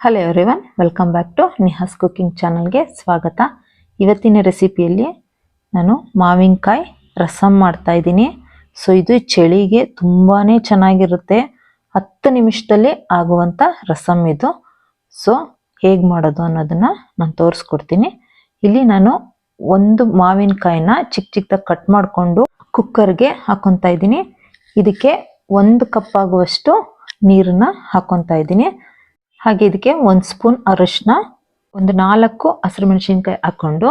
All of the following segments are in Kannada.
Hello everyone welcome back to Nihas cooking ಚಾನಲ್ಗೆ ಸ್ವಾಗತ. ಇವತ್ತಿನ ರೆಸಿಪಿಯಲ್ಲಿ ನಾನು ಮಾವಿನಕಾಯಿ ರಸಂ ಮಾಡ್ತಾ ಇದ್ದೀನಿ. ಸೊ ಇದು ಚಳಿಗೆ ತುಂಬಾ ಚೆನ್ನಾಗಿರುತ್ತೆ. ಹತ್ತು ನಿಮಿಷದಲ್ಲಿ ಆಗುವಂಥ ರಸಮ್ ಇದು. ಸೊ ಹೇಗೆ ಮಾಡೋದು ಅನ್ನೋದನ್ನು ನಾನು ತೋರಿಸ್ಕೊಡ್ತೀನಿ. ಇಲ್ಲಿ ನಾನು ಒಂದು ಮಾವಿನಕಾಯಿನ ಚಿಕ್ಕ ಚಿಕ್ಕದಾಗಿ ಕಟ್ ಮಾಡಿಕೊಂಡು ಕುಕ್ಕರ್ಗೆ ಹಾಕೊತಾ ಇದ್ದೀನಿ. ಇದಕ್ಕೆ ಒಂದು ಕಪ್ ಆಗುವಷ್ಟು ನೀರನ್ನ ಹಾಕೊತಾ ಇದ್ದೀನಿ. ಹಾಗೆ ಇದಕ್ಕೆ ಒಂದು ಸ್ಪೂನ್ ಅರಿಶಿನ ಒಂದು ನಾಲ್ಕು ಹಸಿರು ಮೆಣಸಿನ್ಕಾಯಿ ಹಾಕೊಂಡು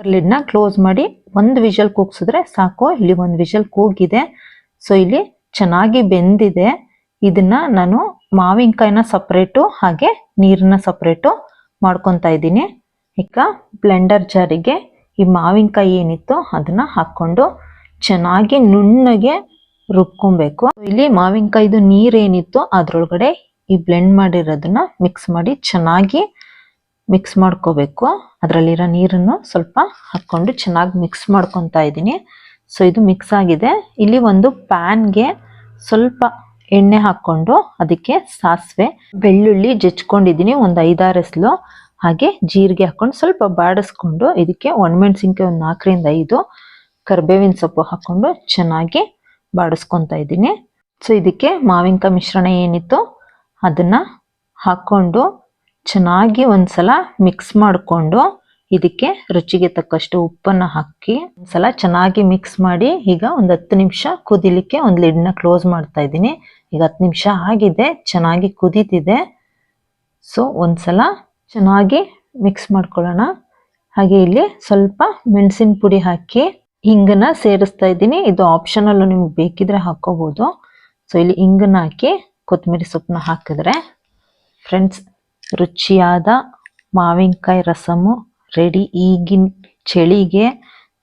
ಲಿಡ್ನ ಕ್ಲೋಸ್ ಮಾಡಿ ಒಂದು ವಿಷಲ್ ಕೂಗ್ಸಿದ್ರೆ ಸಾಕು. ಇಲ್ಲಿ ಒಂದು ವಿಷಲ್ ಕೂಗಿದೆ. ಸೊ ಇಲ್ಲಿ ಚೆನ್ನಾಗಿ ಬೆಂದಿದೆ. ಇದನ್ನ ನಾನು ಮಾವಿನಕಾಯಿನ ಸಪ್ರೇಟು ಹಾಗೆ ನೀರನ್ನ ಸಪ್ರೇಟು ಮಾಡ್ಕೊತಾ ಇದ್ದೀನಿ. ಈಗ ಬ್ಲೆಂಡರ್ ಜಾರಿಗೆ ಈ ಮಾವಿನಕಾಯಿ ಏನಿತ್ತು ಅದನ್ನ ಹಾಕ್ಕೊಂಡು ಚೆನ್ನಾಗಿ ನುಣ್ಣಗೆ ರುಬ್ಕೊಬೇಕು. ಇಲ್ಲಿ ಮಾವಿನಕಾಯಿದು ನೀರೇನಿತ್ತು ಅದ್ರೊಳಗಡೆ ಈ ಬ್ಲೆಂಡ್ ಮಾಡಿರೋದನ್ನ ಮಿಕ್ಸ್ ಮಾಡಿ ಚೆನ್ನಾಗಿ ಮಿಕ್ಸ್ ಮಾಡ್ಕೋಬೇಕು. ಅದರಲ್ಲಿರೋ ನೀರನ್ನು ಸ್ವಲ್ಪ ಹಾಕ್ಕೊಂಡು ಚೆನ್ನಾಗಿ ಮಿಕ್ಸ್ ಮಾಡ್ಕೊತಾ ಇದ್ದೀನಿ. ಸೊ ಇದು ಮಿಕ್ಸ್ ಆಗಿದೆ. ಇಲ್ಲಿ ಒಂದು ಪ್ಯಾನ್ಗೆ ಸ್ವಲ್ಪ ಎಣ್ಣೆ ಹಾಕ್ಕೊಂಡು ಅದಕ್ಕೆ ಸಾಸಿವೆ, ಬೆಳ್ಳುಳ್ಳಿ ಜಚ್ಕೊಂಡಿದ್ದೀನಿ ಒಂದು ಐದಾರು ಎಸ್ಲು ಹಾಗೆ ಜೀರಿಗೆ ಹಾಕೊಂಡು ಸ್ವಲ್ಪ ಬಾಡಿಸ್ಕೊಂಡು ಇದಕ್ಕೆ ಒಣಮೆಣಸಿನ್ಕಾಯಿ ಒಂದು ನಾಲ್ಕರಿಂದ ಐದು, ಕರ್ಬೇವಿನ ಸೊಪ್ಪು ಹಾಕ್ಕೊಂಡು ಚೆನ್ನಾಗಿ ಬಾಡಿಸ್ಕೊತಾ ಇದ್ದೀನಿ. ಸೊ ಇದಕ್ಕೆ ಮಾವಿನಕಾಯಿ ಮಿಶ್ರಣ ಏನಿತ್ತು? ಅದನ್ನ ಹಾಕ್ಕೊಂಡು ಚೆನ್ನಾಗಿ ಒಂದ್ಸಲ ಮಿಕ್ಸ್ ಮಾಡಿಕೊಂಡು ಇದಕ್ಕೆ ರುಚಿಗೆ ತಕ್ಕಷ್ಟು ಉಪ್ಪನ್ನು ಹಾಕಿ ಒಂದ್ಸಲ ಚೆನ್ನಾಗಿ ಮಿಕ್ಸ್ ಮಾಡಿ ಈಗ ಒಂದು ಹತ್ತು ನಿಮಿಷ ಕುದಿಲಿಕ್ಕೆ ಒಂದು ಲಿಡ್ನ ಕ್ಲೋಸ್ ಮಾಡ್ತಾ ಇದ್ದೀನಿ. ಈಗ ಹತ್ತು ನಿಮಿಷ ಆಗಿದೆ, ಚೆನ್ನಾಗಿ ಕುದೀತಿದೆ. ಸೊ ಒಂದ್ಸಲ ಚೆನ್ನಾಗಿ ಮಿಕ್ಸ್ ಮಾಡ್ಕೊಳ್ಳೋಣ. ಹಾಗೆ ಇಲ್ಲಿ ಸ್ವಲ್ಪ ಮೆಣಸಿನ ಪುಡಿ ಹಾಕಿ ಹಿಂಗನ್ನ ಸೇರಿಸ್ತಾ ಇದ್ದೀನಿ. ಇದು ಆಪ್ಷನಲ್ಲು ನಿಮ್ಗೆ ಬೇಕಿದ್ರೆ ಹಾಕ್ಕೋಬೋದು ಸೊ ಇಲ್ಲಿ ಹಿಂಗನ್ನ ಹಾಕಿ ಕೊತ್ತಂಬರಿ ಸೊಪ್ಪನ್ನ ಹಾಕಿದ್ರೆ ಫ್ರೆಂಡ್ಸ್ ರುಚಿಯಾದ ಮಾವಿನಕಾಯಿ ರಸಮು ರೆಡಿ ಈಗಿನ ಚಳಿಗೆ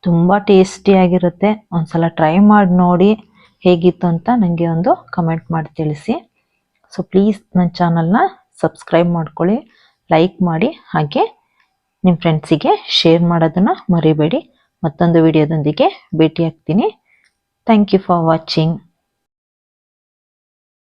ತುಂಬ ಟೇಸ್ಟಿಯಾಗಿರುತ್ತೆ ಒಂದ್ಸಲ ಟ್ರೈ ಮಾಡಿ ನೋಡಿ ಹೇಗಿತ್ತು ಅಂತ ನನಗೆ ಒಂದು ಕಮೆಂಟ್ ಮಾಡಿ ತಿಳಿಸಿ. ಸೊ ಪ್ಲೀಸ್ ನನ್ನ ಚಾನಲ್ನ ಸಬ್ಸ್ಕ್ರೈಬ್ ಮಾಡ್ಕೊಳ್ಳಿ ಲೈಕ್ ಮಾಡಿ, ಹಾಗೆ ನಿಮ್ಮ ಫ್ರೆಂಡ್ಸಿಗೆ ಶೇರ್ ಮಾಡೋದನ್ನು ಮರಿಬೇಡಿ. ಮತ್ತೊಂದು ವಿಡಿಯೋದೊಂದಿಗೆ ಭೇಟಿ ಆಗ್ತೀನಿ ಥ್ಯಾಂಕ್ ಯು ಫಾರ್ ವಾಚಿಂಗ್